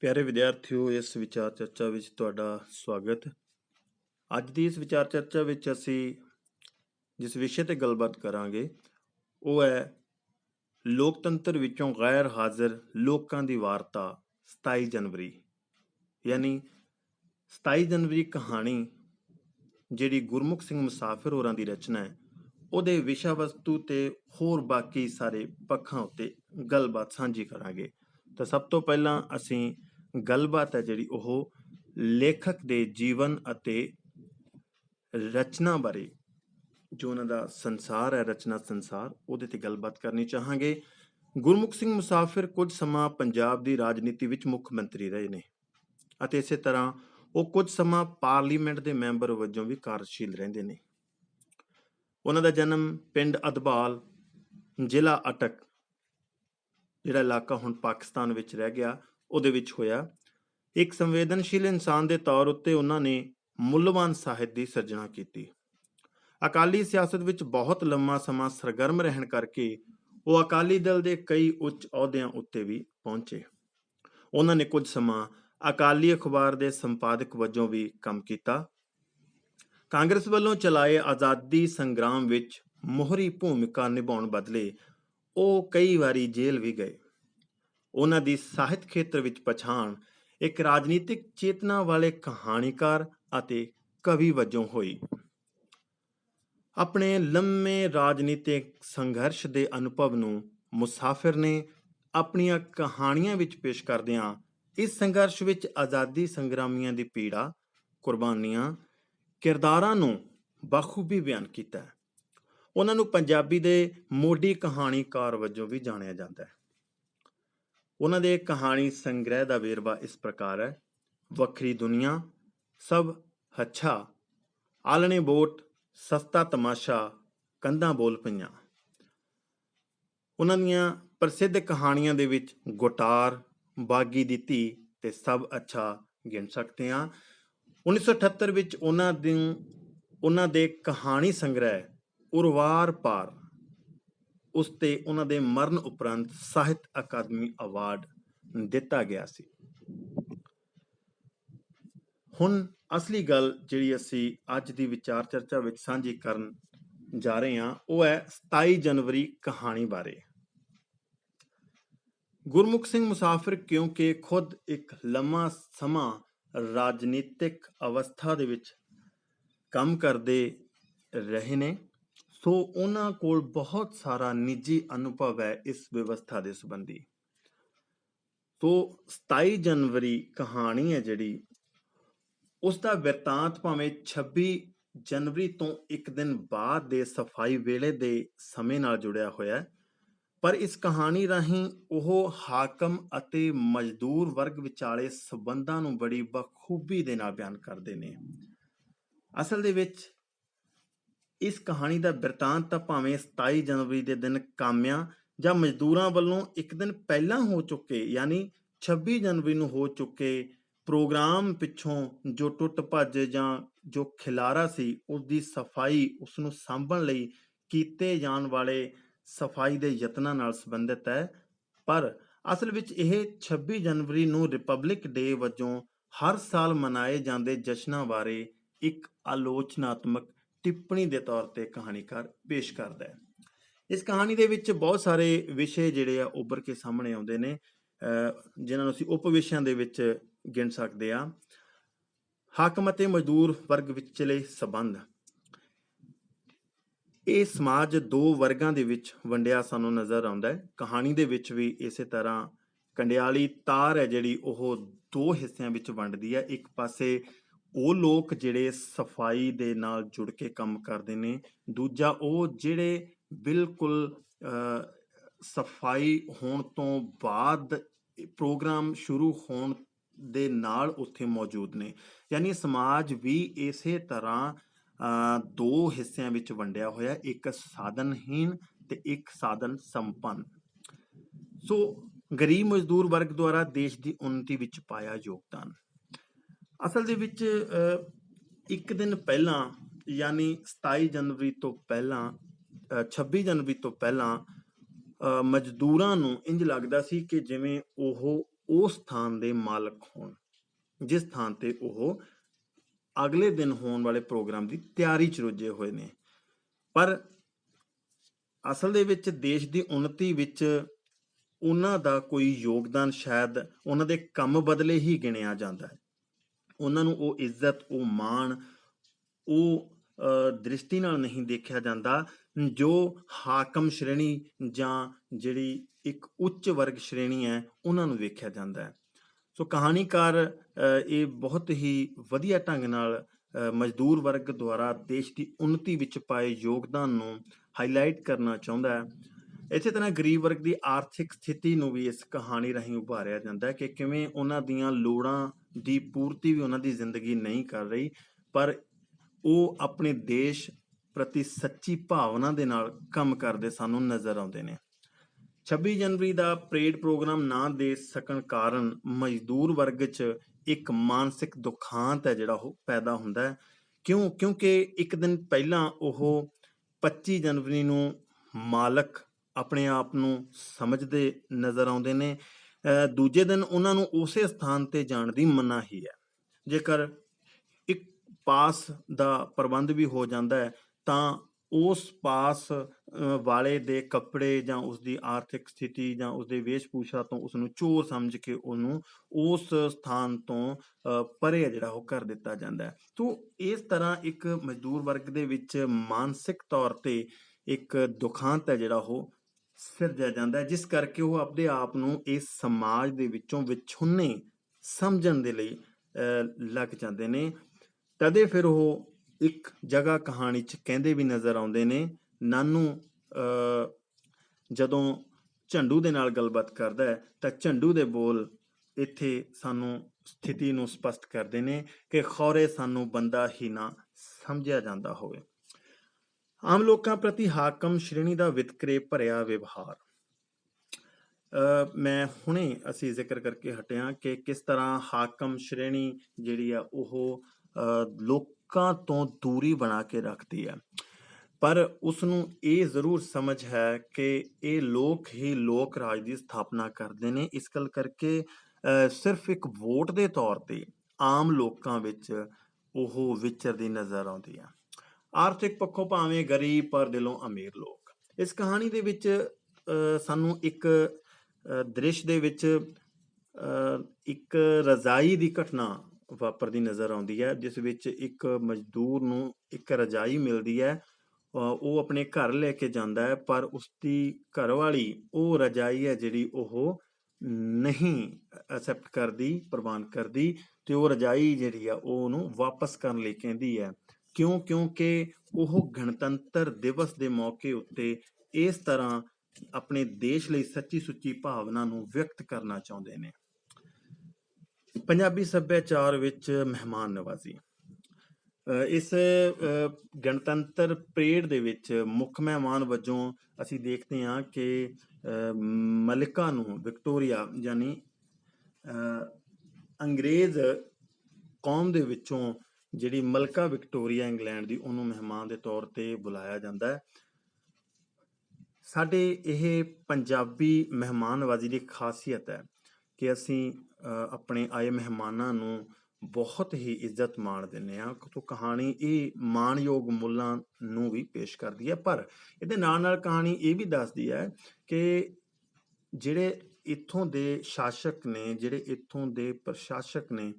ਪਿਆਰੇ ਵਿਦਿਆਰਥੀਓ, ਇਸ ਵਿਚਾਰ ਚਰਚਾ ਵਿੱਚ ਤੁਹਾਡਾ ਸਵਾਗਤ। ਅੱਜ ਦੀ ਇਸ ਵਿਚਾਰ ਚਰਚਾ ਵਿੱਚ ਅਸੀਂ ਜਿਸ ਵਿਸ਼ੇ ਤੇ ਗੱਲਬਾਤ ਕਰਾਂਗੇ, ਉਹ ਹੈ ਲੋਕਤੰਤਰ ਵਿੱਚੋਂ ਗੈਰ ਹਾਜ਼ਰ ਲੋਕਾਂ ਦੀ ਵਾਰਤਾ 27 ਜਨਵਰੀ। ਯਾਨੀ 27 ਜਨਵਰੀ ਕਹਾਣੀ ਜਿਹੜੀ ਗੁਰਮੁਖ ਸਿੰਘ ਮੁਸਾਫਿਰ ਹੋਰਾਂ ਦੀ ਰਚਨਾ ਹੈ, ਉਹਦੇ ਵਿਸ਼ਾ ਵਸਤੂ ਤੇ ਹੋਰ ਬਾਕੀ ਸਾਰੇ ਪੱਖਾਂ ਉੱਤੇ ਗੱਲਬਾਤ ਸਾਂਝੀ ਕਰਾਂਗੇ। ਤਾਂ ਸਭ ਤੋਂ ਪਹਿਲਾਂ ਅਸੀਂ ਗੱਲਬਾਤ ਹੈ ਜਿਹੜੀ ਉਹ ਲੇਖਕ ਦੇ ਜੀਵਨ ਅਤੇ ਰਚਨਾ ਬਾਰੇ, ਜੋ ਉਹਨਾਂ ਦਾ ਸੰਸਾਰ ਹੈ, ਰਚਨਾ ਸੰਸਾਰ, ਉਹਦੇ ਤੇ ਗੱਲਬਾਤ ਕਰਨੀ ਚਾਹਾਂਗੇ। ਗੁਰਮੁਖ ਸਿੰਘ ਮੁਸਾਫਿਰ ਕੁਝ ਸਮਾਂ ਪੰਜਾਬ ਦੀ ਰਾਜਨੀਤੀ ਵਿੱਚ ਮੁੱਖ ਮੰਤਰੀ ਰਹੇ ਨੇ ਅਤੇ ਇਸੇ ਤਰ੍ਹਾਂ ਉਹ ਕੁਝ ਸਮਾਂ ਪਾਰਲੀਮੈਂਟ ਦੇ ਮੈਂਬਰ ਵਜੋਂ ਵੀ ਕਾਰਜਸ਼ੀਲ ਰਹਿੰਦੇ ਨੇ। ਉਹਨਾਂ ਦਾ ਜਨਮ ਪਿੰਡ ਅਦਬਾਲ ਜ਼ਿਲ੍ਹਾ ਅਟਕ, ਜਿਹੜਾ ਇਲਾਕਾ ਹੁਣ ਪਾਕਿਸਤਾਨ ਵਿੱਚ ਰਹਿ ਗਿਆ। ਉਹਦੇ ਵਿੱਚ ਹੋਇਆ। ਇੱਕ ਸੰਵੇਦਨਸ਼ੀਲ ਇਨਸਾਨ ਦੇ ਤੌਰ ਉੱਤੇ ਉਹਨਾਂ ਨੇ ਮੁੱਲਵਾਨ ਸਾਹਿਤ ਦੀ ਸਿਰਜਣਾ ਕੀਤੀ। ਅਕਾਲੀ ਸਿਆਸਤ ਵਿੱਚ ਬਹੁਤ ਲੰਮਾ ਸਮਾਂ ਸਰਗਰਮ ਰਹਿਣ ਕਰਕੇ ਉਹ ਅਕਾਲੀ ਦਲ ਦੇ ਕਈ ਉੱਚ ਅਹੁਦਿਆਂ ਉੱਤੇ ਵੀ ਪਹੁੰਚੇ। ਉਹਨਾਂ ਨੇ ਕੁਝ ਸਮਾਂ ਅਕਾਲੀ ਅਖਬਾਰ ਦੇ ਸੰਪਾਦਕ ਵਜੋਂ ਵੀ ਕੰਮ ਕੀਤਾ। ਕਾਂਗਰਸ ਵੱਲੋਂ ਚਲਾਏ ਆਜ਼ਾਦੀ ਸੰਗਰਾਮ ਵਿੱਚ ਮੋਹਰੀ ਭੂਮਿਕਾ ਨਿਭਾਉਣ ਬਦਲੇ ਉਹ ਕਈ ਵਾਰੀ ਜੇਲ੍ਹ ਵੀ ਗਏ। ਉਹਨਾਂ ਦੀ ਸਾਹਿਤ ਖੇਤਰ ਵਿੱਚ ਪਛਾਣ ਇੱਕ ਰਾਜਨੀਤਿਕ ਚੇਤਨਾ ਵਾਲੇ ਕਹਾਣੀਕਾਰ ਅਤੇ ਕਵੀ ਵਜੋਂ ਹੋਈ। ਆਪਣੇ ਲੰਮੇ ਰਾਜਨੀਤਿਕ ਸੰਘਰਸ਼ ਦੇ ਅਨੁਭਵ ਨੂੰ ਮੁਸਾਫਿਰ ਨੇ ਆਪਣੀਆਂ ਕਹਾਣੀਆਂ ਵਿੱਚ ਪੇਸ਼ ਕਰਦਿਆਂ ਇਸ ਸੰਘਰਸ਼ ਵਿੱਚ ਆਜ਼ਾਦੀ ਸੰਗਰਾਮੀਆਂ ਦੀ ਪੀੜਾ, ਕੁਰਬਾਨੀਆਂ, ਕਿਰਦਾਰਾਂ ਨੂੰ ਬਖੂਬੀ ਬਿਆਨ ਕੀਤਾ। ਹੈ ਉਹਨਾਂ ਨੂੰ ਪੰਜਾਬੀ ਦੇ ਮੋਢੀ ਕਹਾਣੀਕਾਰ ਵਜੋਂ ਵੀ ਜਾਣਿਆ ਜਾਂਦਾ ਹੈ। ਉਹਨਾਂ ਦੇ ਕਹਾਣੀ ਸੰਗ੍ਰਹਿ ਦਾ ਵੇਰਵਾ ਇਸ ਪ੍ਰਕਾਰ ਹੈ। ਵੱਖਰੀ ਦੁਨੀਆ, ਸਭ ਹੱਛਾ ਆਲਣੇ ਬੋਟ, ਸਸਤਾ ਤਮਾਸ਼ਾ, ਕੰਧਾਂ ਬੋਲ ਪਈਆਂ। ਉਹਨਾਂ ਦੀਆਂ ਪ੍ਰਸਿੱਧ ਕਹਾਣੀਆਂ ਦੇ ਵਿੱਚ ਗੁਟਾਰ, ਬਾਗੀ ਦੀ ਧੀ ਤੇ ਸਭ ਅੱਛਾ ਗਿਣ ਸਕਦੇ ਹਾਂ। 1978 ਵਿੱਚ ਉਹਨਾਂ ਦਿਨ, ਉਹਨਾਂ ਦੇ ਕਹਾਣੀ ਸੰਗ੍ਰਹਿ, ਉਰਵਾਰ ਪਾਰ। ਉਸ ਤੇ ਉਹਨਾਂ ਦੇ ਮਰਨ ਉਪਰੰਤ ਸਾਹਿਤ ਅਕਾਦਮੀ ਅਵਾਰਡ ਦਿੱਤਾ ਗਿਆ ਸੀ। ਹੁਣ ਅਸਲੀ ਗੱਲ ਜਿਹੜੀ ਅਸੀਂ ਅੱਜ ਦੀ ਵਿਚਾਰ ਚਰਚਾ ਵਿੱਚ ਸਾਂਝੀ ਕਰਨ ਜਾ ਰਹੇ ਹਾਂ, ਉਹ ਹੈ 27 ਜਨਵਰੀ ਕਹਾਣੀ ਬਾਰੇ। ਗੁਰਮੁਖ ਸਿੰਘ ਮੁਸਾਫਿਰ ਕਿਉਂਕਿ ਖੁਦ ਇੱਕ ਲੰਮਾ ਸਮਾਂ ਰਾਜਨੀਤਿਕ ਅਵਸਥਾ ਦੇ ਵਿੱਚ ਕੰਮ ਕਰਦੇ ਰਹੇ ਨੇ ਸੋ ਉਹਨਾਂ ਕੋਲ ਬਹੁਤ ਸਾਰਾ ਨਿੱਜੀ ਅਨੁਭਵ ਹੈ ਇਸ ਵਿਵਸਥਾ ਦੇ ਸੰਬੰਧੀ। ਸੋ 27 ਜਨਵਰੀ ਕਹਾਣੀ ਹੈ ਜਿਹੜੀ, ਉਸ ਦਾ ਬਿਰਤਾਂਤ ਭਾਵੇਂ 26 ਜਨਵਰੀ ਤੋਂ ਇੱਕ ਦਿਨ ਬਾਅਦ ਦੇ ਸਫ਼ਾਈ ਵੇਲੇ ਦੇ ਸਮੇਂ ਨਾਲ ਜੁੜਿਆ ਹੋਇਆ ਹੈ, ਪਰ ਇਸ ਕਹਾਣੀ ਰਾਹੀਂ ਉਹ ਹਾਕਮ ਅਤੇ ਮਜ਼ਦੂਰ ਵਰਗ ਵਿਚਾਲੇ ਸਬੰਧਾਂ ਨੂੰ ਬੜੀ ਬਖੂਬੀ ਦੇ ਨਾਲ ਬਿਆਨ ਕਰਦੇ ਨੇ। ਅਸਲ ਦੇ ਵਿੱਚ ਇਸ ਕਹਾਣੀ ਦਾ ਬਿਰਤਾਂਤ ਤਾਂ ਭਾਵੇਂ 27 ਜਨਵਰੀ ਦੇ ਦਿਨ ਕਾਮਿਆਂ ਜਾਂ ਮਜ਼ਦੂਰਾਂ ਵੱਲੋਂ ਇੱਕ ਦਿਨ ਪਹਿਲਾਂ ਹੋ ਚੁੱਕੇ, ਯਾਨੀ 26 ਜਨਵਰੀ ਨੂੰ ਹੋ ਚੁੱਕੇ ਪ੍ਰੋਗਰਾਮ ਪਿੱਛੋਂ ਜੋ ਟੁੱਟ ਭੱਜ ਜਾਂ ਜੋ ਖਿਲਾਰਾ ਸੀ ਉਸ ਦੀ ਸਫ਼ਾਈ ਉਸ ਨੂੰ ਸਾਂਭਣ ਲਈ ਕੀਤੇ ਜਾਣ ਵਾਲੇ ਸਫ਼ਾਈ ਦੇ ਯਤਨਾਂ ਨਾਲ ਸੰਬੰਧਿਤ ਹੈ। ਪਰ ਅਸਲ ਵਿੱਚ ਇਹ 26 ਜਨਵਰੀ ਨੂੰ ਰਿਪਬਲਿਕ ਡੇ ਵਜੋਂ ਹਰ ਸਾਲ ਮਨਾਏ ਜਾਂਦੇ ਜਸ਼ਨਾਂ ਬਾਰੇ ਇੱਕ ਆਲੋਚਨਾਤਮਕ ਟਿੱਪਣੀ ਦੇ ਤੌਰ ਤੇ ਕਹਾਣੀਕਾਰ ਪੇਸ਼ ਕਰਦਾ ਹੈ। ਇਸ ਕਹਾਣੀ ਦੇ ਵਿੱਚ ਬਹੁਤ ਸਾਰੇ ਵਿਸ਼ੇ ਜਿਹੜੇ ਆ ਉੱਭਰ ਕੇ ਸਾਹਮਣੇ ਆਉਂਦੇ ਨੇ ਜਿਨ੍ਹਾਂ ਨੂੰ ਅਸੀਂ ਉਪ ਦੇ ਵਿੱਚ ਗਿਣ ਸਕਦੇ ਆ ਹਾਕਮ ਅਤੇ ਮਜ਼ਦੂਰ ਵਰਗ ਵਿਚਲੇ ਸਬੰਧ। ਇਹ ਸਮਾਜ ਦੋ ਵਰਗਾਂ ਦੇ ਵਿੱਚ ਵੰਡਿਆ ਸਾਨੂੰ ਨਜ਼ਰ ਆਉਂਦਾ ਹੈ। ਕਹਾਣੀ ਦੇ ਵਿੱਚ ਵੀ ਇਸੇ ਤਰ੍ਹਾਂ ਕੰਡਿਆਲੀ ਤਾਰ ਹੈ ਜਿਹੜੀ ਉਹ ਦੋ ਹਿੱਸਿਆਂ ਵਿੱਚ ਵੰਡਦੀ ਹੈ। ਇੱਕ ਪਾਸੇ ਉਹ ਲੋਕ ਜਿਹੜੇ ਸਫ਼ਾਈ ਦੇ ਨਾਲ ਜੁੜ ਕੇ ਕੰਮ ਕਰਦੇ ਨੇ। ਦੂਜਾ ਉਹ ਜਿਹੜੇ ਬਿਲਕੁਲ ਸਫ਼ਾਈ ਹੋਣ ਤੋਂ ਬਾਅਦ ਪ੍ਰੋਗਰਾਮ ਸ਼ੁਰੂ ਹੋਣ ਦੇ ਨਾਲ ਉੱਥੇ ਮੌਜੂਦ ਨੇ। ਯਾਨੀ ਸਮਾਜ ਵੀ ਇਸੇ ਤਰ੍ਹਾਂ ਦੋ ਹਿੱਸਿਆਂ ਵਿੱਚ ਵੰਡਿਆ ਹੋਇਆ, ਇੱਕ ਸਾਧਨਹੀਨ ਤੇ ਇੱਕ ਸਾਧਨ ਸੰਪੰਨ। ਸੋ ਗਰੀਬ ਮਜ਼ਦੂਰ ਵਰਗ ਦੁਆਰਾ ਦੇਸ਼ ਦੀ ਉન્નਤੀ ਵਿੱਚ ਪਾਇਆ ਯੋਗਦਾਨ। ਅਸਲ ਦੇ ਵਿੱਚ ਅਹ, ਇੱਕ ਦਿਨ ਪਹਿਲਾਂ ਯਾਨੀ 27 ਜਨਵਰੀ ਤੋਂ ਪਹਿਲਾਂ ਅਹ, 26 ਜਨਵਰੀ ਤੋਂ ਪਹਿਲਾਂ ਅਹ, ਮਜ਼ਦੂਰਾਂ ਨੂੰ ਇੰਜ ਲੱਗਦਾ ਸੀ ਕਿ ਜਿਵੇਂ ਉਹ ਉਸ ਸਥਾਨ ਦੇ ਮਾਲਕ ਹੋਣ ਜਿਸ ਥਾਂ ਤੇ ਉਹ ਅਗਲੇ ਦਿਨ ਹੋਣ ਵਾਲੇ ਪ੍ਰੋਗਰਾਮ ਦੀ ਤਿਆਰੀ 'ਚ ਰੁੱਝੇ ਹੋਏ ਨੇ। ਪਰ ਅਸਲ ਦੇ ਵਿੱਚ ਦੇਸ਼ ਦੀ ਉન્નਤੀ ਵਿੱਚ ਉਹਨਾਂ ਦਾ ਕੋਈ ਯੋਗਦਾਨ ਸ਼ਾਇਦ ਉਹਨਾਂ ਦੇ ਕੰਮ ਬਦਲੇ ਹੀ ਗਿਣਿਆ ਜਾਂਦਾ ਹੈ। ਉਹਨਾਂ ਨੂੰ ਉਹ ਇੱਜ਼ਤ, ਉਹ ਮਾਣ, ਉਹ ਦ੍ਰਿਸ਼ਟੀ ਨਾਲ ਨਹੀਂ ਦੇਖਿਆ ਜਾਂਦਾ, ਜੋ ਹਾਕਮ ਸ਼੍ਰੇਣੀ ਜਾਂ ਜਿਹੜੀ ਇੱਕ ਉੱਚ ਵਰਗ ਸ਼੍ਰੇਣੀ ਹੈ, ਉਹਨਾਂ ਨੂੰ ਵੇਖਿਆ ਜਾਂਦਾ ਹੈ। ਸੋ ਕਹਾਣੀਕਾਰ ਇਹ ਬਹੁਤ ਹੀ ਵਧੀਆ ਢੰਗ ਨਾਲ ਮਜ਼ਦੂਰ ਵਰਗ ਦੁਆਰਾ ਦੇਸ਼ ਦੀ ਉન્નਤੀ ਵਿੱਚ ਪਾਏ ਯੋਗਦਾਨ ਨੂੰ ਹਾਈਲਾਈਟ ਕਰਨਾ ਚਾਹੁੰਦਾ ਹੈ। ਇਸੇ ਤਰ੍ਹਾਂ ਗਰੀਬ ਵਰਗ ਦੀ ਆਰਥਿਕ ਸਥਿਤੀ ਨੂੰ ਵੀ ਇਸ ਕਹਾਣੀ ਰਾਹੀਂ ਉਭਾਰਿਆ ਜਾਂਦਾ ਹੈ ਕਿ ਕਿਵੇਂ ਉਹਨਾਂ ਦੀਆਂ ਲੋੜਾਂ ਦੀ ਪੂਰਤੀ ਵੀ ਉਹਨਾਂ ਦੀ ਜ਼ਿੰਦਗੀ ਨਹੀਂ ਕਰ ਰਹੀ, ਪਰ ਉਹ ਆਪਣੇ ਦੇਸ਼ ਪ੍ਰਤੀ ਸੱਚੀ ਭਾਵਨਾ ਦੇ ਨਾਲ ਕੰਮ ਕਰਦੇ ਸਾਨੂੰ ਨਜ਼ਰ ਆਉਂਦੇ ਨੇ। 26 ਜਨਵਰੀ ਦਾ ਪਰੇਡ ਪ੍ਰੋਗਰਾਮ ਨਾ ਦੇ ਸਕਣ ਕਾਰਨ ਮਜ਼ਦੂਰ ਵਰਗ 'ਚ ਇੱਕ ਮਾਨਸਿਕ ਦੁਖਾਂਤ ਹੈ ਜਿਹੜਾ ਉਹ ਪੈਦਾ ਹੁੰਦਾ ਹੈ। ਕਿਉਂ? ਕਿਉਂਕਿ ਇੱਕ ਦਿਨ ਪਹਿਲਾਂ ਉਹ 25 ਜਨਵਰੀ ਨੂੰ ਮਾਲਕ ਆਪਣੇ ਆਪ ਨੂੰ ਸਮਝਦੇ ਨਜ਼ਰ ਆਉਂਦੇ ਨੇ। ਦੂਜੇ ਦਿਨ ਉਹਨਾਂ ਨੂੰ ਉਸੇ ਸਥਾਨ ਤੇ ਜਾਣ ਦੀ ਮਨਾਹੀ ਹੈ ਜੇਕਰ ਇੱਕ ਪਾਸ ਦਾ ਪ੍ਰਬੰਧ ਵੀ ਹੋ ਜਾਂਦਾ ਹੈ, ਤਾਂ ਉਸ ਪਾਸ ਵਾਲੇ ਦੇ ਕੱਪੜੇ ਜਾਂ ਉਸ ਦੀ ਆਰਥਿਕ ਸਥਿਤੀ ਜਾਂ ਉਸ ਦੇ ਵੇਸ਼ਭੂਸ਼ਾ ਤੋਂ ਉਸ ਨੂੰ ਚੋਰ ਸਮਝ ਕੇ ਉਹਨੂੰ ਉਸ ਸਥਾਨ ਤੋਂ ਪਰੇ ਹੈ ਜਿਹੜਾ ਉਹ ਕਰ ਦਿੱਤਾ ਜਾਂਦਾ ਹੈ। ਤੋਂ ਇਸ ਤਰ੍ਹਾਂ ਇੱਕ ਮਜ਼ਦੂਰ ਵਰਗ ਦੇ ਵਿੱਚ ਮਾਨਸਿਕ ਤੌਰ ਤੇ ਇੱਕ ਦੁਖਾਂਤ ਹੈ ਜਿਹੜਾ ਉਹ ਸਿਰਜਿਆ ਜਾਂਦਾ ਹੈ, ਜਿਸ ਕਰਕੇ ਉਹ ਆਪਣੇ ਆਪ ਨੂੰ ਇਸ ਸਮਾਜ ਦੇ ਵਿੱਚੋਂ ਵਿਛੁੰਨੇ ਸਮਝਣ ਦੇ ਲਈ ਲੱਗ ਜਾਂਦੇ ਨੇ। ਤਦੇ ਫਿਰ ਉਹ ਇੱਕ ਜਗ੍ਹਾ ਕਹਾਣੀ 'ਚ ਕਹਿੰਦੇ ਵੀ ਨਜ਼ਰ ਆਉਂਦੇ ਨੇ, ਨਾਨੂ ਜਦੋਂ ਝੰਡੂ ਦੇ ਨਾਲ ਗੱਲਬਾਤ ਕਰਦਾ ਹੈ, ਤਾਂ ਝੰਡੂ ਦੇ ਬੋਲ ਇੱਥੇ ਸਾਨੂੰ ਸਥਿਤੀ ਨੂੰ ਸਪਸ਼ਟ ਕਰਦੇ ਨੇ ਕਿ ਖੌਰੇ ਸਾਨੂੰ ਬੰਦਾ ਹੀ ਨਾ ਸਮਝਿਆ ਜਾਂਦਾ ਹੋਵੇ। ਆਮ ਲੋਕਾਂ ਪ੍ਰਤੀ ਹਾਕਮ ਸ਼੍ਰੇਣੀ ਦਾ ਵਿਤਕਰੇ ਭਰਿਆ ਵਿਵਹਾਰ। ਮੈਂ ਹੁਣੇ ਅਸੀਂ ਜ਼ਿਕਰ ਕਰਕੇ ਹਟਿਆ ਕਿ ਕਿਸ ਤਰ੍ਹਾਂ ਹਾਕਮ ਸ਼੍ਰੇਣੀ ਜਿਹੜੀ ਆ ਉਹ ਲੋਕਾਂ ਤੋਂ ਦੂਰੀ ਬਣਾ ਕੇ ਰੱਖਦੀ ਹੈ ਪਰ ਉਸ ਨੂੰ ਇਹ ਜ਼ਰੂਰ ਸਮਝ ਹੈ ਕਿ ਇਹ ਲੋਕ ਹੀ ਲੋਕ ਰਾਜ ਦੀ ਸਥਾਪਨਾ ਕਰਦੇ ਨੇ। ਇਸ ਗੱਲ ਕਰਕੇ ਸਿਰਫ ਇੱਕ ਵੋਟ ਦੇ ਤੌਰ ਤੇ ਆਮ ਲੋਕਾਂ ਵਿੱਚ ਉਹ ਵਿਚਰਦੀ ਨਜ਼ਰ ਆਉਂਦੀ ਹੈ ਆਰਥਿਕ ਪੱਖੋਂ ਭਾਵੇਂ ਗਰੀਬ ਪਰ ਦਿਲੋਂ ਅਮੀਰ ਲੋਕ। ਇਸ ਕਹਾਣੀ ਦੇ ਵਿੱਚ ਅ, ਸਾਨੂੰ ਇੱਕ ਦ੍ਰਿਸ਼ ਦੇ ਵਿੱਚ ਅ, ਇੱਕ ਰਜ਼ਾਈ ਦੀ ਘਟਨਾ ਵਾਪਰਦੀ ਨਜ਼ਰ ਆਉਂਦੀ ਹੈ ਜਿਸ ਵਿੱਚ ਇੱਕ ਮਜ਼ਦੂਰ ਨੂੰ ਇੱਕ ਰਜ਼ਾਈ ਮਿਲਦੀ ਹੈ ਉਹ ਆਪਣੇ ਘਰ ਲੈ ਕੇ ਜਾਂਦਾ ਹੈ ਪਰ ਉਸ ਦੀ ਘਰਵਾਲੀ ਉਹ ਰਜ਼ਾਈ ਹੈ ਜਿਹੜੀ ਉਹ ਨਹੀਂ ਅਸੈਪਟ ਕਰਦੀ ਪ੍ਰਵਾਨ ਕਰਦੀ ਤੇ ਉਹ ਰਜ਼ਾਈ ਜਿਹੜੀ ਆ ਉਹ ਉਹਨੂੰ ਵਾਪਸ ਕਰਨ ਲਈ ਕਹਿੰਦੀ ਹੈ। ਕਿਉਂ? ਕਿਉਂਕਿ ਉਹ ਗਣਤੰਤਰ ਦਿਵਸ ਦੇ ਮੌਕੇ ਉੱਤੇ ਇਸ ਤਰ੍ਹਾਂ ਆਪਣੇ ਦੇਸ਼ ਲਈ ਸੱਚੀ ਸੁੱਚੀ ਭਾਵਨਾ ਨੂੰ ਵਿਅਕਤ ਕਰਨਾ ਚਾਹੁੰਦੇ ਨੇ। ਪੰਜਾਬੀ ਸੱਭਿਆਚਾਰ ਵਿੱਚ ਮਹਿਮਾਨ ਨਵਾਜ਼ੀ। ਇਸ ਗਣਤੰਤਰ ਪਰੇਡ ਦੇ ਵਿੱਚ ਮੁੱਖ ਮਹਿਮਾਨ ਵਜੋਂ ਅਸੀਂ ਦੇਖਦੇ ਹਾਂ ਕਿ ਮਲਿਕਾ ਨੂੰ ਵਿਕਟੋਰੀਆ ਯਾਨੀ ਅੰਗਰੇਜ਼ ਕੌਮ ਦੇ ਵਿੱਚੋਂ ਜਿਹੜੀ ਮਲਕਾ ਵਿਕਟੋਰੀਆ ਇੰਗਲੈਂਡ ਦੀ ਉਹਨੂੰ ਮਹਿਮਾਨ ਦੇ ਤੌਰ ਤੇ ਬੁਲਾਇਆ ਜਾਂਦਾ ਹੈ। ਸਾਡੇ ਇਹ ਪੰਜਾਬੀ ਮਹਿਮਾਨਵਾਜ਼ੀ ਦੀ ਖਾਸੀਅਤ ਹੈ ਕਿ ਅਸੀਂ ਆਪਣੇ ਆਏ ਮਹਿਮਾਨਾਂ ਨੂੰ ਬਹੁਤ ਹੀ ਇੱਜ਼ਤ ਮਾਣ ਦਿੰਦੇ ਹਾਂ। ਤੋਂ ਕਹਾਣੀ ਇਹ ਮਾਣਯੋਗ ਮੁੱਲਾਂ ਨੂੰ ਵੀ ਪੇਸ਼ ਕਰਦੀ ਹੈ। ਪਰ ਇਹਦੇ ਨਾਲ ਨਾਲ ਕਹਾਣੀ ਇਹ ਵੀ ਦੱਸਦੀ ਹੈ ਕਿ ਜਿਹੜੇ ਇੱਥੋਂ ਦੇ ਸ਼ਾਸਕ ਨੇ, ਜਿਹੜੇ ਇੱਥੋਂ ਦੇ ਪ੍ਰਸ਼ਾਸਕ ਨੇ,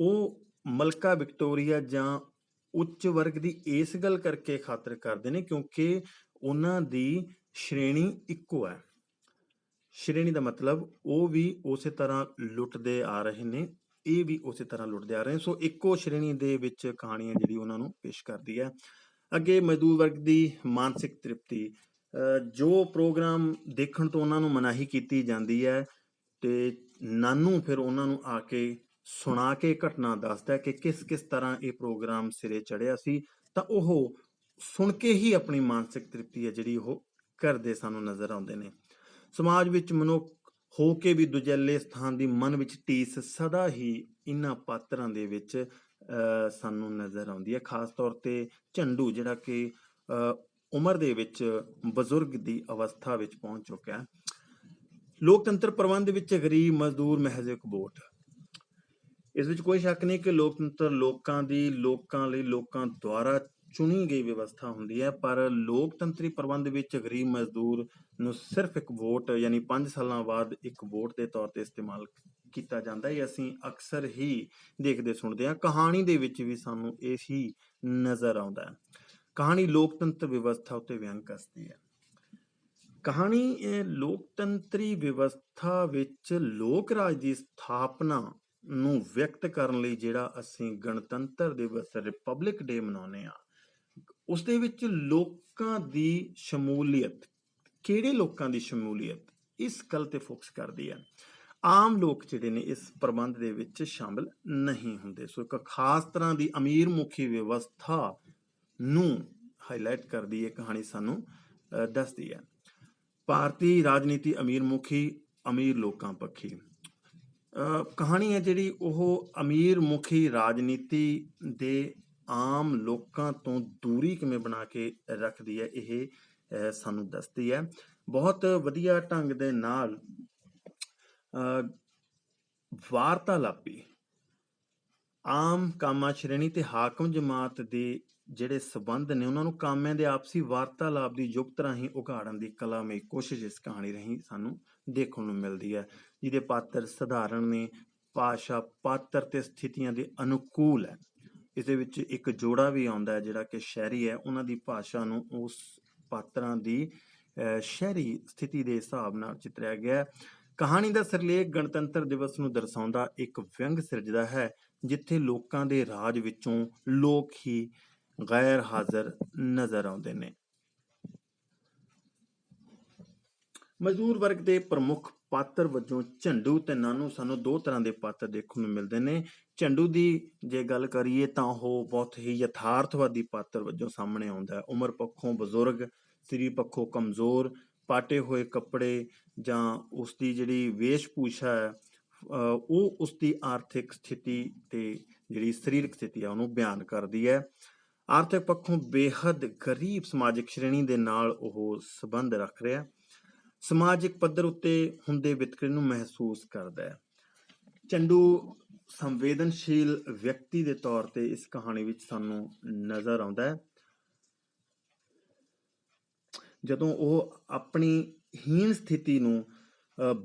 ਉਹ ਮਲਕਾ ਵਿਕਟੋਰੀਆ ਜਾਂ ਉੱਚ ਵਰਗ ਦੀ ਇਸ ਗੱਲ ਕਰਕੇ ਖਾਤਰ ਕਰਦੇ ਨੇ ਕਿਉਂਕਿ ਉਹਨਾਂ ਦੀ ਸ਼੍ਰੇਣੀ ਇੱਕੋ ਹੈ। ਸ਼੍ਰੇਣੀ ਦਾ ਮਤਲਬ ਉਹ ਵੀ ਉਸੇ ਤਰ੍ਹਾਂ ਲੁੱਟਦੇ ਆ ਰਹੇ ਨੇ, ਇਹ ਵੀ ਉਸੇ ਤਰ੍ਹਾਂ ਲੁੱਟਦੇ ਆ ਰਹੇ ਨੇ। ਸੋ ਇੱਕੋ ਸ਼੍ਰੇਣੀ ਦੇ ਵਿੱਚ ਕਹਾਣੀਆਂ ਜਿਹੜੀ ਉਹਨਾਂ ਨੂੰ ਪੇਸ਼ ਕਰਦੀ ਹੈ। ਅੱਗੇ ਮਜ਼ਦੂਰ ਵਰਗ ਦੀ ਮਾਨਸਿਕ ਤ੍ਰਿਪਤੀ ਜੋ ਪ੍ਰੋਗਰਾਮ ਦੇਖਣ ਤੋਂ ਉਹਨਾਂ ਨੂੰ ਮਨਾਹੀ ਕੀਤੀ ਜਾਂਦੀ ਹੈ ਤੇ ਨਾਨੂ ਫਿਰ ਉਹਨਾਂ ਨੂੰ ਆ ਕੇ ਸੁਣਾ ਕੇ ਘਟਨਾ ਦੱਸਦਾ ਕਿ ਕਿਸ ਕਿਸ ਤਰ੍ਹਾਂ ਇਹ ਪ੍ਰੋਗਰਾਮ ਸਿਰੇ ਚੜਿਆ ਸੀ ਤਾਂ ਉਹ ਸੁਣ ਕੇ ਹੀ ਆਪਣੀ ਮਾਨਸਿਕ ਤ੍ਰਿਪਤੀ ਹੈ ਜਿਹੜੀ ਉਹ ਕਰਦੇ ਸਾਨੂੰ ਨਜ਼ਰ ਆਉਂਦੇ ਨੇ। ਸਮਾਜ ਵਿੱਚ ਮਨੁੱਖ ਹੋ ਕੇ ਵੀ ਦੁਜੱਲੇ ਸਥਾਨ ਦੀ ਮਨ ਵਿੱਚ ਟੀਸ ਸਦਾ ਹੀ ਇਹਨਾਂ ਪਾਤਰਾਂ ਦੇ ਵਿੱਚ ਅਹ, ਸਾਨੂੰ ਨਜ਼ਰ ਆਉਂਦੀ ਹੈ। ਖਾਸ ਤੌਰ ਤੇ ਝੰਡੂ ਜਿਹੜਾ ਕਿ ਅਹ, ਉਮਰ ਦੇ ਵਿੱਚ ਬਜ਼ੁਰਗ ਦੀ ਅਵਸਥਾ ਵਿੱਚ ਪਹੁੰਚ ਚੁੱਕਾ ਹੈ ਲੋਕਤੰਤਰ ਪ੍ਰਬੰਧ ਵਿੱਚ ਗਰੀਬ ਮਜ਼ਦੂਰ ਮਹਿਜ਼ ਇੱਕ ਵੋਟ। ਇਸ ਵਿੱਚ ਕੋਈ ਸ਼ੱਕ ਨਹੀਂ ਕਿ ਲੋਕਤੰਤਰ ਲੋਕਾਂ ਦੀ, ਲੋਕਾਂ ਲਈ ਲੋਕਾਂ ਦੁਆਰਾ ਚੁਣੀ ਗਈ ਵਿਵਸਥਾ ਹੁੰਦੀ ਹੈ, ਪਰ ਲੋਕਤੰਤਰੀ ਪ੍ਰਬੰਧ ਵਿੱਚ ਗਰੀਬ ਮਜ਼ਦੂਰ ਨੂੰ ਸਿਰਫ ਇੱਕ ਵੋਟ ਯਾਨੀ 5 ਸਾਲਾਂ ਬਾਅਦ ਇੱਕ ਵੋਟ ਦੇ ਤੌਰ ਤੇ ਇਸਤੇਮਾਲ ਕੀਤਾ ਜਾਂਦਾ ਹੈ। ਇਹ ਅਸੀਂ ਅਕਸਰ ਹੀ ਦੇਖਦੇ ਸੁਣਦੇ ਹਾਂ। ਕਹਾਣੀ ਦੇ ਵਿੱਚ ਵੀ ਸਾਨੂੰ ਇਹ ਹੀ ਨਜ਼ਰ ਆਉਂਦਾ ਹੈ। ਕਹਾਣੀ ਲੋਕਤੰਤਰ ਵਿਵਸਥਾ ਉੱਤੇ ਵਿਅੰਗ ਕੱਸਦੀ ਹੈ। ਕਹਾਣੀ ਲੋਕਤੰਤਰੀ ਵਿਵਸਥਾ ਵਿੱਚ ਲੋਕ ਰਾਜ ਦੀ ਸਥਾਪਨਾ ਨੂੰ ਵਿਅਕਤ ਕਰਨ ਲਈ ਜਿਹੜਾ ਅਸੀਂ ਗਣਤੰਤਰ ਦਿਵਸ ਰਿਪਬਲਿਕ ਡੇ ਮਨਾਉਂਦੇ ਆ ਉਸ ਦੇ ਵਿੱਚ ਲੋਕਾਂ ਦੀ ਸ਼ਮੂਲੀਅਤ, ਕਿਹੜੇ ਲੋਕਾਂ ਦੀ ਸ਼ਮੂਲੀਅਤ, ਇਸ ਗੱਲ ਤੇ ਫੋਕਸ ਕਰਦੀ ਹੈ। ਆਮ ਲੋਕ ਜਿਹੜੇ ਨੇ ਇਸ ਪ੍ਰਬੰਧ ਦੇ ਵਿੱਚ ਸ਼ਾਮਲ ਨਹੀਂ ਹੁੰਦੇ। ਸੋ ਇੱਕ ਖਾਸ ਤਰ੍ਹਾਂ ਦੀ ਅਮੀਰ ਮੁਖੀ ਵਿਵਸਥਾ ਨੂੰ ਹਾਈਲਾਈਟ ਕਰਦੀ ਹੈ ਕਹਾਣੀ ਸਾਨੂੰ ਦੱਸਦੀ ਹੈ। ਭਾਰਤੀ ਰਾਜਨੀਤੀ ਅਮੀਰ ਮੁਖੀ, ਅਮੀਰ ਲੋਕਾਂ ਪੱਖੀ। ਕਹਾਣੀ ਹੈ ਜਿਹੜੀ ਉਹ ਅਮੀਰ ਮੁਖੀ ਰਾਜਨੀਤੀ ਦੇ ਆਮ ਲੋਕਾਂ ਤੋਂ ਦੂਰੀ ਕਿਵੇਂ ਬਣਾ ਕੇ ਰੱਖਦੀ ਹੈ, ਇਹ ਸਾਨੂੰ ਦੱਸਦੀ ਹੈ। ਬਹੁਤ ਵਧੀਆ ਢੰਗ ਦੇ ਨਾਲ, ਅਹ ਵਾਰਤਾਲਾਪੀ, ਆਮ ਕਾਮਾ ਸ਼੍ਰੇਣੀ ਤੇ ਹਾਕਮ ਜਮਾਤ ਦੇ ਜਿਹੜੇ ਸਬੰਧ ਨੇ, ਉਹਨਾਂ ਨੂੰ ਕਾਮਿਆਂ ਦੇ ਆਪਸੀ ਵਾਰਤਾਲਾਪ ਦੀ ਯੁਕਤ ਰਾਹੀਂ ਉਘਾੜਨ ਦੀ ਕਲਾਮਈ ਕੋਸ਼ਿਸ਼ ਇਸ ਕਹਾਣੀ ਰਾਹੀਂ ਸਾਨੂੰ ਦੇਖਣ ਨੂੰ ਮਿਲਦੀ ਹੈ। ਜਿਹਦੇ ਪਾਤਰ ਸਧਾਰਨ ਨੇ, ਭਾਸ਼ਾ ਪਾਤਰ ਤੇ ਸਥਿਤੀਆਂ ਦੇ ਅਨੁਕੂਲ ਹੈ। ਇਸ ਦੇ ਵਿੱਚ ਇੱਕ ਜੋੜਾ ਵੀ ਆਉਂਦਾ ਹੈ, ਜਿਹੜਾ ਕਿ ਸ਼ਹਿਰੀ ਹੈ। ਉਹਨਾਂ ਦੀ ਭਾਸ਼ਾ ਨੂੰ ਉਸ ਪਾਤਰਾਂ ਦੀ ਸ਼ਹਿਰੀ ਸਥਿਤੀ ਦੇ ਹਿਸਾਬ ਨਾਲ ਚਿਤਰਿਆ ਗਿਆ ਹੈ। ਕਹਾਣੀ ਦਾ ਸਿਰਲੇਖ ਗਣਤੰਤਰ ਦਿਵਸ ਨੂੰ ਦਰਸਾਉਂਦਾ ਇੱਕ ਵਿਅੰਗ ਸਿਰਜਦਾ ਹੈ, ਜਿੱਥੇ ਲੋਕਾਂ ਦੇ ਰਾਜ ਵਿੱਚੋਂ ਲੋਕ ਹੀ ਗੈਰ ਹਾਜ਼ਰ ਨਜ਼ਰ ਆਉਂਦੇ ਨੇ। ਮਜ਼ਦੂਰ ਵਰਗ ਦੇ ਪ੍ਰਮੁੱਖ ਪਾਤਰ ਵਜੋਂ ਝੰਡੂ ਤੇ ਨਾਨੂ ਸਾਨੂੰ ਦੋ ਤਰ੍ਹਾਂ ਦੇ ਪਾਤਰ ਦੇਖਣ ਨੂੰ ਮਿਲਦੇ ਨੇ। ਝੰਡੂ ਦੀ ਜੇ ਗੱਲ ਕਰੀਏ ਤਾਂ ਉਹ ਬਹੁਤ ਹੀ ਯਥਾਰਥਵਾਦੀ ਪਾਤਰ ਵਜੋਂ ਸਾਹਮਣੇ ਆਉਂਦਾ ਹੈ। ਉਮਰ ਪੱਖੋਂ ਬਜ਼ੁਰਗ, ਸਰੀਰ ਪੱਖੋਂ ਕਮਜ਼ੋਰ, ਪਾਟੇ ਹੋਏ ਕੱਪੜੇ ਜਾਂ ਉਸ ਦੀ ਜਿਹੜੀ ਵੇਸ਼ਭੂਸ਼ਾ ਹੈ ਉਹ ਉਸ ਦੀ ਆਰਥਿਕ ਸਥਿਤੀ ਤੇ ਜਿਹੜੀ ਸਰੀਰਕ ਸਥਿਤੀ ਹੈ ਉਹਨੂੰ ਬਿਆਨ ਕਰਦੀ ਹੈ। ਆਰਥਿਕ ਪੱਖੋਂ ਬੇਹੱਦ ਗਰੀਬ ਸਮਾਜਿਕ ਸ਼੍ਰੇਣੀ ਦੇ ਨਾਲ ਉਹ ਸੰਬੰਧ ਰੱਖ ਰਿਹਾ ਸਮਾਜਿਕ ਪੱਧਰ ਉੱਤੇ ਹੁੰਦੇ ਵਿਤਕਰੇ ਨੂੰ ਮਹਿਸੂਸ ਕਰਦਾ ਹੈ। ਚੰਡੂ ਸੰਵੇਦਨਸ਼ੀਲ ਵਿਅਕਤੀ ਦੇ ਤੌਰ ਤੇ ਇਸ ਕਹਾਣੀ ਵਿੱਚ ਸਾਨੂੰ ਨਜ਼ਰ ਆਉਂਦਾ ਹੈ। ਜਦੋਂ ਉਹ ਆਪਣੀ ਹੀਨ ਸਥਿਤੀ ਨੂੰ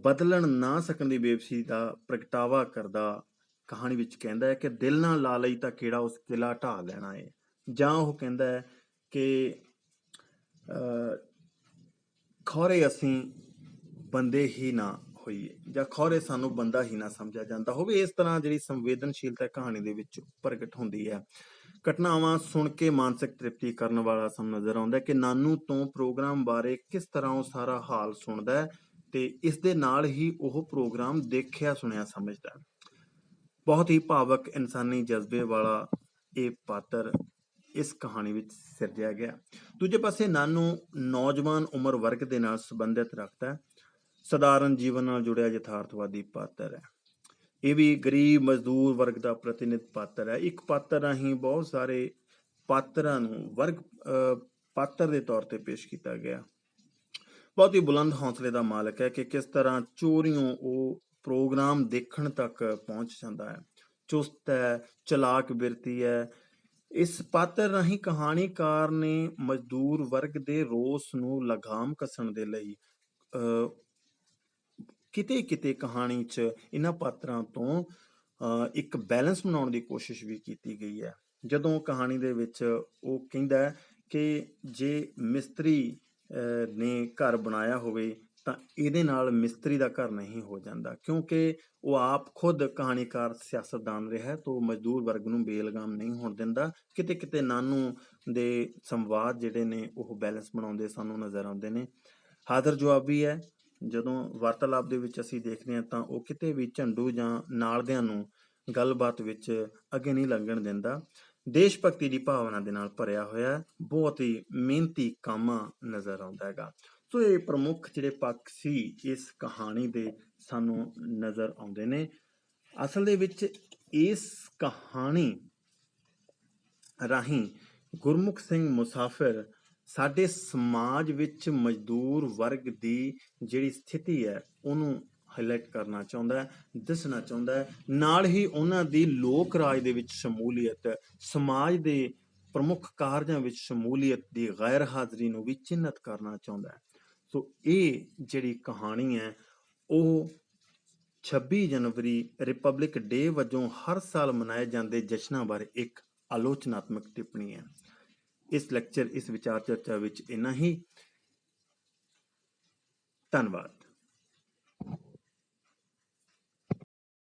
ਬਦਲਣ ਨਾ ਸਕਣ ਦੀ ਬੇਵਸੀ ਦਾ ਪ੍ਰਗਟਾਵਾ ਕਰਦਾ ਕਹਾਣੀ ਵਿੱਚ ਕਹਿੰਦਾ ਹੈ ਕਿ ਦਿਲ ਨਾਲ ਲਾ ਲਈ ਤਾਂ ਕਿਹੜਾ ਉਸ ਕਿਲਾ ਢਾਹ ਲੈਣਾ ਹੈ ਜਾਂ ਉਹ ਕਹਿੰਦਾ ਹੈ ਕਿ ਅ, ਖੌਰੇ ਅਸੀਂ ਬੰਦੇ ਹੀ ਨਾ ਹੋਈਏ ਜਾਂ ਖੌਰੇ ਸਾਨੂੰ ਬੰਦਾ ਹੀ ਨਾ ਸਮਝਿਆ ਜਾਂਦਾ ਹੋਵੇ, ਇਸ ਤਰ੍ਹਾਂ ਜਿਹੜੀ ਸੰਵੇਦਨਸ਼ੀਲਤਾ ਕਹਾਣੀ ਦੇ ਵਿੱਚ ਪ੍ਰਗਟ ਹੁੰਦੀ ਹੈ। ਘਟਨਾਵਾਂ ਸੁਣ ਕੇ ਮਾਨਸਿਕ ਤ੍ਰਿਪਤੀ ਕਰਨ ਵਾਲਾ ਸਾਨੂੰ ਨਜ਼ਰ ਆਉਂਦਾ ਕਿ ਨਾਨੂ ਤੋਂ ਪ੍ਰੋਗਰਾਮ ਬਾਰੇ ਕਿਸ ਤਰ੍ਹਾਂ ਉਹ ਸਾਰਾ ਹਾਲ ਸੁਣਦਾ ਹੈ ਤੇ ਇਸ ਦੇ ਨਾਲ ਹੀ ਉਹ ਪ੍ਰੋਗਰਾਮ ਦੇਖਿਆ, ਸੁਣਿਆ, ਸਮਝਦਾ ਬਹੁਤ ਹੀ ਭਾਵਕ ਇਨਸਾਨੀ ਜਜ਼ਬੇ ਵਾਲਾ ਇਹ ਪਾਤਰ ਇਸ ਕਹਾਣੀ ਵਿੱਚ ਸਿਰਜਿਆ ਗਿਆ। ਦੂਜੇ ਪਾਸੇ ਨਾਨੂ ਨੌਜਵਾਨ ਉਮਰ ਵਰਗ ਦੇ ਨਾਲ ਸੰਬੰਧਿਤ ਰੱਖਦਾ ਹੈ। ਸਧਾਰਨ ਜੀਵਨ ਨਾਲ ਜੁੜਿਆ ਯਥਾਰਥਵਾਦੀ ਪਾਤਰ ਹੈ। ਇਹ ਵੀ ਗਰੀਬ ਮਜ਼ਦੂਰ ਵਰਗ ਦਾ ਪ੍ਰਤੀਨਿਧ ਪਾਤਰ ਹੈ। ਇੱਕ ਪਾਤਰ ਰਾਹੀਂ ਬਹੁਤ ਸਾਰੇ ਪਾਤਰਾਂ ਨੂੰ ਵਰਗ ਅਹ, ਪਾਤਰ ਦੇ ਤੌਰ ਤੇ ਪੇਸ਼ ਕੀਤਾ ਗਿਆ। ਬਹੁਤ ਹੀ ਬੁਲੰਦ ਹੌਸਲੇ ਦਾ ਮਾਲਕ ਹੈ ਕਿ ਕਿਸ ਤਰ੍ਹਾਂ ਚੋਰੀਆਂ ਉਹ ਪ੍ਰੋਗਰਾਮ ਦੇਖਣ ਤੱਕ ਪਹੁੰਚ ਜਾਂਦਾ ਹੈ। ਚੁਸਤ ਹੈ ਚਲਾਕ ਬਿਰਤੀ ਹੈ ਇਸ ਪਾਤਰ ਰਾਹੀਂ ਕਹਾਣੀਕਾਰ ਨੇ ਮਜ਼ਦੂਰ ਵਰਗ ਦੇ ਰੋਸ ਨੂੰ ਲਗਾਮ ਕੱਸਣ ਦੇ ਲਈ ਕਿਤੇ ਕਿਤੇ ਕਹਾਣੀ 'ਚ ਇਹਨਾਂ ਪਾਤਰਾਂ ਤੋਂ ਇੱਕ ਬੈਲੈਂਸ ਬਣਾਉਣ ਦੀ ਕੋਸ਼ਿਸ਼ ਵੀ ਕੀਤੀ ਗਈ ਹੈ। ਜਦੋਂ ਕਹਾਣੀ ਦੇ ਵਿੱਚ ਉਹ ਕਹਿੰਦਾ ਕਿ ਜੇ ਮਿਸਤਰੀ ਨੇ ਘਰ ਬਣਾਇਆ ਹੋਵੇ ਤਾਂ ਇਹਦੇ ਨਾਲ ਮਿਸਤਰੀ ਦਾ ਘਰ ਨਹੀਂ ਹੋ ਜਾਂਦਾ, ਕਿਉਂਕਿ ਉਹ ਆਪ ਖੁਦ ਕਹਾਣੀਕਾਰ, ਸਿਆਸਤਦਾਨ ਰਿਹਾ ਹੈ, ਤਾਂ ਮਜ਼ਦੂਰ ਵਰਗ ਨੂੰ ਬੇਲਗਾਮ ਨਹੀਂ ਹੋਣ ਦਿੰਦਾ। ਕਿਤੇ ਕਿਤੇ ਨਾਨੂ ਦੇ ਸੰਵਾਦ ਜਿਹੜੇ ਨੇ, ਉਹ ਬੈਲੈਂਸ ਬਣਾਉਂਦੇ ਸਾਨੂੰ ਨਜ਼ਰ ਆਉਂਦੇ ਨੇ। ਹਾਜ਼ਰ ਜਵਾਬੀ ਹੈ, ਜਦੋਂ ਵਾਰਤਾਲਾਪ ਦੇ ਵਿੱਚ ਅਸੀਂ ਦੇਖਦੇ ਹਾਂ ਤਾਂ ਉਹ ਕਿਤੇ ਵੀ ਝੰਡੂ ਜਾਂ ਨਾਲਦਿਆਂ ਨੂੰ ਗੱਲਬਾਤ ਵਿੱਚ ਅੱਗੇ ਨਹੀਂ ਲੰਘਣ ਦਿੰਦਾ। ਦੇਸ਼ ਭਗਤੀ ਦੀ ਭਾਵਨਾ ਦੇ ਨਾਲ ਭਰਿਆ ਹੋਇਆ ਬਹੁਤ ਹੀ ਮਿਹਨਤੀ ਕਾਮਾ ਨਜ਼ਰ ਆਉਂਦਾ ਹੈਗਾ। ਸੋ ਇਹ ਪ੍ਰਮੁੱਖ ਜਿਹੜੇ ਪੱਖ ਸੀ, ਇਸ ਕਹਾਣੀ ਦੇ ਸਾਨੂੰ ਨਜ਼ਰ ਆਉਂਦੇ ਨੇ। ਅਸਲ ਦੇ ਵਿੱਚ ਇਸ ਕਹਾਣੀ ਰਾਹੀਂ ਗੁਰਮੁਖ ਸਿੰਘ ਮੁਸਾਫਿਰ ਸਾਡੇ ਸਮਾਜ ਵਿੱਚ ਮਜ਼ਦੂਰ ਵਰਗ ਦੀ ਜਿਹੜੀ ਸਥਿਤੀ ਹੈ, ਉਹਨੂੰ ਹਾਈਲਾਈਟ ਕਰਨਾ ਚਾਹੁੰਦਾ ਹੈ, ਦੱਸਣਾ ਚਾਹੁੰਦਾ ਹੈ। ਨਾਲ ਹੀ ਉਹਨਾਂ ਦੀ ਲੋਕ ਰਾਜ ਦੇ ਵਿੱਚ ਸ਼ਮੂਲੀਅਤ, ਸਮਾਜ ਦੇ ਪ੍ਰਮੁੱਖ ਕਾਰਜਾਂ ਵਿੱਚ ਸ਼ਮੂਲੀਅਤ ਦੀ ਗੈਰ ਹਾਜ਼ਰੀ ਨੂੰ ਵੀ ਚਿੰਨ੍ਹਿਤ ਕਰਨਾ ਚਾਹੁੰਦਾ ਹੈ। ਸੋ ਇਹ ਜਿਹੜੀ ਕਹਾਣੀ ਹੈ, ਉਹ 26 ਜਨਵਰੀ ਰਿਪਬਲਿਕ ਡੇ ਵਜੋਂ ਹਰ ਸਾਲ ਮਨਾਏ ਜਾਂਦੇ ਜਸ਼ਨਾਂ ਬਾਰੇ ਇੱਕ ਆਲੋਚਨਾਤਮਕ ਟਿੱਪਣੀ ਹੈ। ਇਸ ਲੈਕਚਰ, ਇਸ ਵਿਚਾਰ ਚਰਚਾ ਵਿੱਚ ਇੰਨਾ ਹੀ। ਧੰਨਵਾਦ।